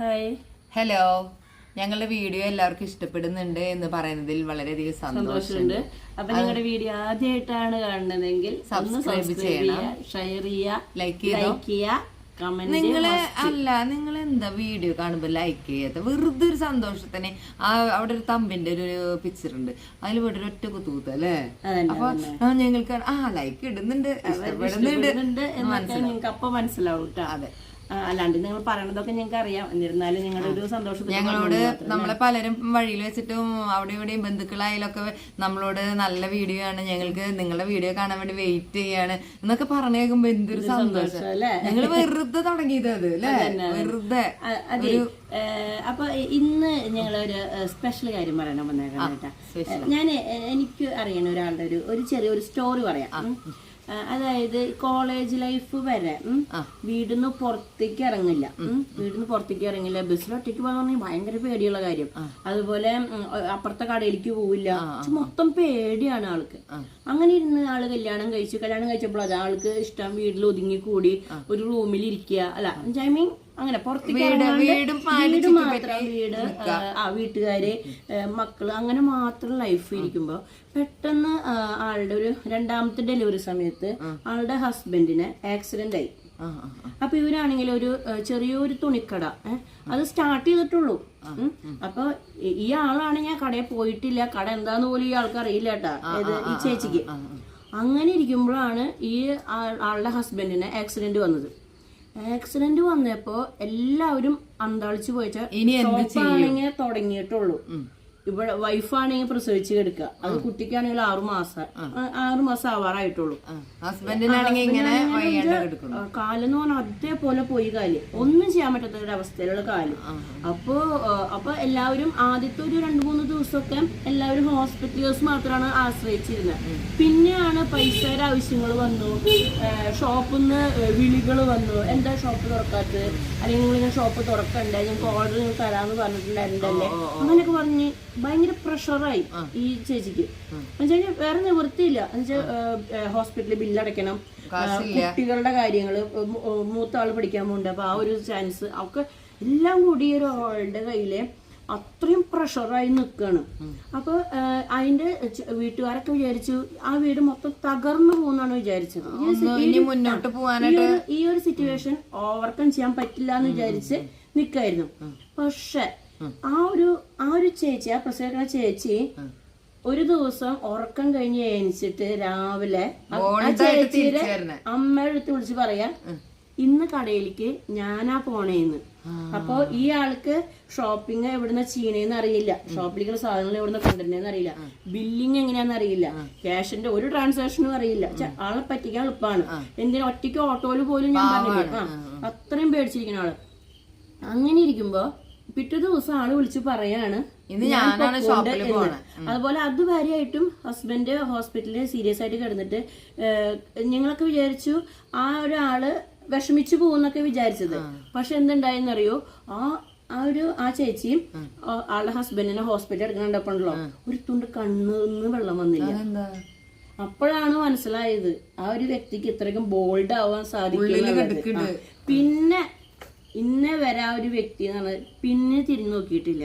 Hi. Hello. ഞങ്ങളുടെ video എല്ലാവർക്കും ഇഷ്ടപ്പെടുന്നുണ്ട് എന്ന് പറയുന്നതിൽ വളരെയധികം സന്തോഷമുണ്ട്. അപ്പൊ നിങ്ങളുടെ വീഡിയോ ആദ്യമായിട്ടാണ് കാണുന്നതെങ്കിൽ സബ്സ്ക്രൈബ് ചെയ്യണം. ഷെയർ ചെയ്യുക ലൈക്ക് ചെയ്യുക നിങ്ങൾ അല്ല നിങ്ങൾ എന്താ വീഡിയോ കാണുമ്പോ ലൈക്ക് ചെയ്യാത്ത? വെറുതെ ഒരു സന്തോഷത്തിന് ആ അവിടെ ഒരു തമ്പിന്റെ ഒരു പിക്ചർ ഉണ്ട്. അതിൽ വീട്ടിൽ ഒറ്റ കുത്തൂത്ത അല്ലേ? അപ്പൊ ഞങ്ങൾക്ക് ആ ലൈക്ക് ഇടുന്നുണ്ട് ഇഷ്ടപ്പെടുന്നുണ്ട്. മനസ്സിലാവും അതെ. അല്ലാണ്ട് നിങ്ങൾ പറയണതൊക്കെ ഞങ്ങൾക്ക് അറിയാം. എന്നിരുന്നാലും നിങ്ങളുടെ ഒരു സന്തോഷം ഞങ്ങളോട് നമ്മളെ പലരും വഴിയിൽ വെച്ചിട്ടും അവിടെ ഇവിടെയും ബന്ധുക്കളായാലൊക്കെ നമ്മളോട് നല്ല വീഡിയോ ആണ്. ഞങ്ങൾക്ക് നിങ്ങളുടെ വീഡിയോ കാണാൻ വേണ്ടി വെയിറ്റ് ചെയ്യാണ്. എന്നൊക്കെ പറഞ്ഞു കേൾക്കുമ്പോ എന്തൊരു സന്തോഷം. അല്ലേ? ഞങ്ങൾ വെറുതെ തുടങ്ങിയത് അത് അല്ലേ? വെറുതെ. അപ്പൊ ഇന്ന് ഞങ്ങളൊരു സ്പെഷ്യൽ കാര്യം പറയണം വന്നേക്കാം കേട്ടാ. ഞാൻ എനിക്ക് അറിയണ ഒരാളുടെ ഒരു ഒരു ചെറിയൊരു സ്റ്റോറി പറയാം. അതായത് കോളേജ് ലൈഫ് വരെ വീടിന്ന് പുറത്തേക്ക് ഇറങ്ങില്ല. വീടിന്ന് പുറത്തേക്ക് ഇറങ്ങില്ല. ബസ്സിൽ ഒറ്റയ്ക്ക് പോകാൻ ഭയങ്കര പേടിയുള്ള കാര്യം. അതുപോലെ അപ്പുറത്തെ കടയിലേക്ക് പോവില്ല. മൊത്തം പേടിയാണ് ആൾക്ക്. അങ്ങനെ ഇരുന്ന് ആൾ കല്യാണം കഴിച്ചു. കല്യാണം കഴിച്ചപ്പോൾ അത് ആൾക്ക് ഇഷ്ടം വീട്ടിൽ ഒതുങ്ങി കൂടി ഒരു റൂമിൽ ഇരിക്കുക. അല്ല ഐ മീൻ അങ്ങനെ പുറത്തേക്ക് വീടും വീട് മാത്രം വീട് ആ, വീട്ടുകാര് മക്കൾ അങ്ങനെ മാത്രം ലൈഫ് ഇരിക്കുമ്പോ പെട്ടെന്ന് ആളുടെ ഒരു രണ്ടാമത്തെ ഡെലിവറി സമയത്ത് ആളുടെ ഹസ്ബൻഡിന് ആക്സിഡന്റ് ആയി. അപ്പൊ ഇവരാണെങ്കിൽ ഒരു ചെറിയൊരു തുണിക്കട അത് സ്റ്റാർട്ട് ചെയ്തിട്ടുള്ളൂ. അപ്പൊ ഈ- ആളാണെങ്കിൽ ഞാൻ കടയിൽ പോയിട്ടില്ല. കട എന്താന്ന് പോലും ഈ ആൾക്ക് അറിയില്ല കേട്ടാ ഈ ചേച്ചിക്ക്. അങ്ങനെ ഇരിക്കുമ്പോഴാണ് ഈ ആളുടെ ഹസ്ബൻഡിന് ആക്സിഡന്റ് വന്നത്. ആക്സിഡന്റ് വന്നപ്പോ എല്ലാവരും അന്താളിച്ചു പോയിച്ചാൽ തുടങ്ങിയിട്ടുള്ളൂ. ഇവിടെ വൈഫാണെങ്കിൽ പ്രസവിച്ച് കിടക്കുക. അത് കുട്ടിക്കാണെങ്കിൽ ആറു മാസം. ആറു മാസം ആവാറായിട്ടുള്ളൂ. കാലെന്ന് പറഞ്ഞാൽ അതേപോലെ പോയി കാൽ. ഒന്നും ചെയ്യാൻ പറ്റാത്ത ഒരു അവസ്ഥയിലുള്ള കാൽ അപ്പോ അപ്പൊ എല്ലാവരും ആദ്യത്തെ ഒരു രണ്ടു മൂന്ന് ദിവസമൊക്കെ എല്ലാവരും ഹോസ്പിറ്റലേഴ്സ് മാത്രമാണ് ആശ്രയിച്ചിരുന്നത് പിന്നെയാണ് പൈസയുടെ ആവശ്യങ്ങൾ വന്നു. ഷോപ്പിൽ നിന്ന് വിളികൾ വന്നു. എന്താ ഷോപ്പ് തുറക്കാത്തത്? അല്ലെങ്കിൽ നിങ്ങൾ ഷോപ്പ് തുറക്കണ്ടേ? ഞങ്ങൾക്ക് ഓർഡർ നിങ്ങൾ തരാന്ന് പറഞ്ഞിട്ടുണ്ടായിരുന്നല്ലേ? അങ്ങനെയൊക്കെ പറഞ്ഞ് ഭയങ്കര പ്രഷറായി ഈ ചേച്ചിക്ക്. എന്നുവെച്ചാൽ വേറെ നിവൃത്തിയില്ല എന്നുവെച്ചാൽ ഹോസ്പിറ്റലിൽ ബില്ലടയ്ക്കണം. കുട്ടികളുടെ കാര്യങ്ങൾ മൂത്ത ആൾ പഠിക്കാൻ പോകുന്നുണ്ട് അപ്പൊ ആ ഒരു ചാൻസ് ഒക്കെ എല്ലാം കൂടി ഒരു ആളുടെ കയ്യിലെ അത്രയും പ്രഷറായി നിൽക്കുകയാണ് അപ്പൊ ആ, അതിന്റെ വീട്ടുകാരൊക്കെ വിചാരിച്ചു ആ വീട് മൊത്തം തകർന്നു പോകുന്നാണ് വിചാരിച്ചത്. മുന്നോട്ട് പോകാനായിട്ട് ഈ ഒരു സിറ്റുവേഷൻ ഓവർകം ചെയ്യാൻ പറ്റില്ല എന്ന് വിചാരിച്ച് നിക്കായിരുന്നു. പക്ഷെ ആ ഒരു ഒരു ചേച്ചി ആ പ്രസവിക്കുന്ന ചേച്ചി ഒരു ദിവസം ഉറക്കം കഴിഞ്ഞ് എണിച്ചിട്ട് രാവിലെ ആ- ചേച്ചിയുടെ. അമ്മയുടെ അടുത്ത് വിളിച്ച് പറയാ ഇന്ന് കടയിലേക്ക് ഞാനാ പോണേന്ന്. അപ്പൊ ഈ ആൾക്ക് ഷോപ്പിംഗ് എവിടുന്ന ചെയ്യണേന്ന് അറിയില്ല. ഷോപ്പിലേക്കുള്ള സാധനങ്ങൾ എവിടുന്ന കൊണ്ടുവരണേന്ന് അറിയില്ല. ബില്ലിംഗ് എങ്ങനെയാന്ന് അറിയില്ല. ക്യാഷിന്റെ ഒരു ട്രാൻസാക്ഷനും അറിയില്ല. ആളെ പറ്റിക്കാൻ എളുപ്പമാണ് എന്തിനാ ഒറ്റയ്ക്ക് ഓട്ടോയിൽ പോലും ഞാൻ പറഞ്ഞില്ല? അത്രയും പേടിച്ചിരിക്കുന്ന ആൾ. അങ്ങനെ ഇരിക്കുമ്പോ പിറ്റേ ദിവസം ആൾ വിളിച്ച് പറയാണ് ഞാനാണ് ഷോപ്പിൽ. അതുപോലെ അതുവരെയായിട്ടും ഹസ്ബൻഡ് ഹോസ്പിറ്റലിൽ സീരിയസ് ആയിട്ട് കിടന്നിട്ട് ഞങ്ങളൊക്കെ വിചാരിച്ചു ആ ഒരാൾ വിഷമിച്ചു പോകുന്നൊക്കെ വിചാരിച്ചത്. പക്ഷെ എന്തുണ്ടായെന്നറിയോ? ആ ആ ഒരു ആ ചേച്ചിയും ആളുടെ ഹസ്ബൻഡിനെ ഹോസ്പിറ്റലിൽ എടുക്കണ്ടപ്പോണ്ടല്ലോ ഒരു തുണ്ട് കണ്ണിന്ന് വെള്ളം വന്നില്ല. അപ്പോഴാണ് മനസ്സിലായത് ആ ഒരു വ്യക്തിക്ക് ഇത്രയ്ക്കും ബോൾഡ് ആവാൻ സാധിക്കില്ല പിന്നെ ഇന്നേ വരെ ആ ഒരു വ്യക്തി പിന്നെ തിരിഞ്ഞു നോക്കിയിട്ടില്ല.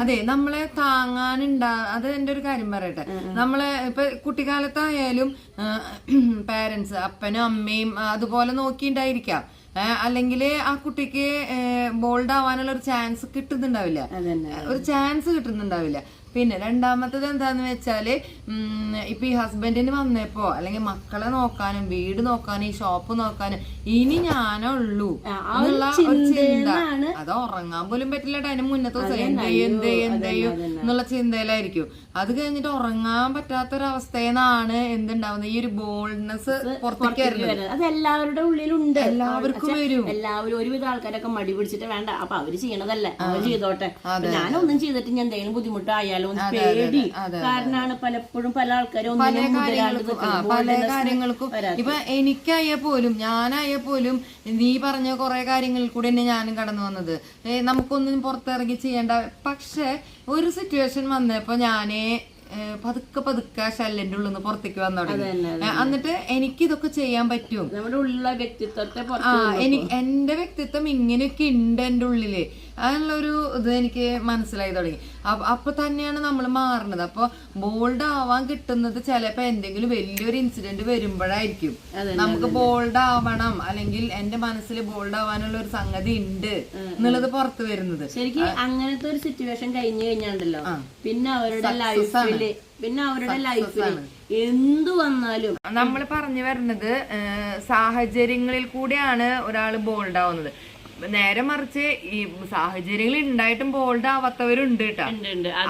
അതെ നമ്മളെ താങ്ങാനുണ്ടാ അത് എന്റെ ഒരു കാര്യം പറയട്ടെ. നമ്മളെ ഇപ്പൊ കുട്ടിക്കാലത്തായാലും പേരൻസ് അപ്പനും അമ്മയും അതുപോലെ നോക്കിണ്ടായിരിക്കാം അല്ലെങ്കിൽ ആ കുട്ടിക്ക് ബോൾഡ് ആവാനുള്ള ഒരു ചാൻസ് കിട്ടുന്നുണ്ടാവില്ല. ഒരു ചാൻസ് കിട്ടുന്നുണ്ടാവില്ല. പിന്നെ രണ്ടാമത്തത് എന്താന്ന് വെച്ചാൽ ഇപ്പൊ ഈ ഹസ്ബൻഡിന് വന്നപ്പോ അല്ലെങ്കിൽ മക്കളെ നോക്കാനും വീട് നോക്കാനും ഈ ഷോപ്പ് നോക്കാനും ഇനി ഞാനേ ഉള്ളൂ എന്നുള്ള ഒരു ചിന്ത. അത് ഉറങ്ങാൻ പോലും പറ്റില്ല അതിന് മുന്നത്തെ ദിവസം എന്ത് ചെയ്യും എന്ത് ചെയ്യും എന്ത് ചെയ്യും എന്നുള്ള ചിന്തയിലായിരിക്കും. അത് കഴിഞ്ഞിട്ട് ഉറങ്ങാൻ പറ്റാത്തൊരവസ്ഥയെന്നാണ് എന്തുണ്ടാവുന്നത്. ഈ ഒരു ബോൾഡ്നെസ് പുറത്തേക്ക് വരുന്നത്. അത് എല്ലാവരുടെ ഉള്ളിലുണ്ട്. എല്ലാവർക്കും വരും. എല്ലാവരും ഒരുവിധ ആൾക്കാരൊക്കെ മടി പിടിച്ചിട്ട് വേണ്ട. അപ്പൊ അവർ ചെയ്യണതല്ലേ. അവർ ചെയ്തോട്ടെ. ഞാനൊന്നും ചെയ്തിട്ട് ഞാൻ എന്തെങ്കിലും ബുദ്ധിമുട്ടായാലോ എന്ന് പേടി. കാരണമാണ് പലപ്പോഴും പല ആൾക്കാരും പല കാര്യങ്ങൾക്കും ആ, പല കാര്യങ്ങൾക്കും. ഇപ്പൊ എനിക്കായ പോലും ഞാനായ പോലും നീ പറഞ്ഞ കുറെ കാര്യങ്ങളിൽ കൂടെ തന്നെ ഞാനും കടന്നു വന്നത്. നമുക്കൊന്നും പുറത്തിറങ്ങി ചെയ്യേണ്ട. പക്ഷെ ഒരു സിറ്റുവേഷൻ വന്നപ്പോ ഞാനേ പതുക്കെ പതുക്കെ ശല്യന്റെ ഉള്ളിൽ നിന്ന് പുറത്തേക്ക് വന്നു എന്നിട്ട് എനിക്ക് ഇതൊക്കെ ചെയ്യാൻ പറ്റും. നമ്മുടെ ഉള്ള വ്യക്തിത്വത്തെ ആ എനിക്ക് എന്റെ വ്യക്തിത്വം ഇങ്ങനെയൊക്കെ ഉണ്ട് എന്റെ ഉള്ളിൽ. അതിനുള്ളൊരു ഇത് എനിക്ക് മനസ്സിലായി തുടങ്ങി. അപ്പ- തന്നെയാണ് നമ്മൾ മാറുന്നത് അപ്പൊ ബോൾഡ് ആവാൻ കിട്ടുന്നത് ചിലപ്പോ എന്തെങ്കിലും വലിയൊരു ഇൻസിഡന്റ് വരുമ്പോഴായിരിക്കും. നമുക്ക് ബോൾഡ് ആവണം. അല്ലെങ്കിൽ എന്റെ മനസ്സിൽ ബോൾഡ് ആവാനുള്ള ഒരു സംഗതി ഉണ്ട് എന്നുള്ളത് പുറത്തു വരുന്നത്. ശരിക്കും അങ്ങനത്തെ ഒരു സിറ്റുവേഷൻ കഴിഞ്ഞു കഴിഞ്ഞാണ്ടല്ലോ. പിന്നെ അവരുടെ ലൈഫിൽ പിന്നെ അവരുടെ ലൈഫിൽ എന്തു വന്നാലും. നമ്മൾ പറഞ്ഞു വരുന്നത് സാഹചര്യങ്ങളിൽ കൂടിയാണ് ഒരാൾ ബോൾഡ് ആവുന്നത്. നേരെ മറിച്ച് ഈ സാഹചര്യങ്ങൾ ഉണ്ടായിട്ടും ബോൾഡ് ആവാത്തവരുണ്ട് കേട്ടോ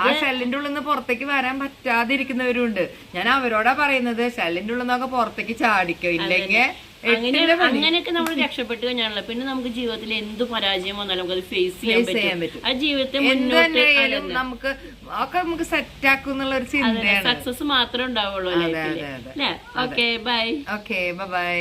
ആ ഷെല്ലിന്റെ ഉള്ളിൽ നിന്ന് പുറത്തേക്ക് വരാൻ പറ്റാതിരിക്കുന്നവരുണ്ട്. ഞാൻ അവരോടാ പറയുന്നത് ഷെല്ലിന്റെ ഉള്ളിൽ നിന്നൊക്കെ പുറത്തേക്ക് ചാടിക്കോ ഇല്ലെങ്കിൽ അങ്ങനെ അങ്ങനെയൊക്കെ നമ്മൾ രക്ഷപ്പെട്ട് കഴിഞ്ഞാണല്ലോ. പിന്നെ നമുക്ക് ജീവിതത്തിൽ എന്ത് പരാജയം വന്നാലും നമുക്ക് അത് ഫേസ് ചെയ്യാൻ പറ്റും. ആ ജീവിതത്തെ മുന്നോട്ട് നമുക്ക് ഒക്കെ നമുക്ക് സെറ്റ് ആക്കും എന്നുള്ള ഒരു ചിന്തയാണ്. സക്സസ് മാത്രമേ ഉണ്ടാവുള്ളൂ ലൈഫിൽ. അല്ലേ? Okay bye okay bye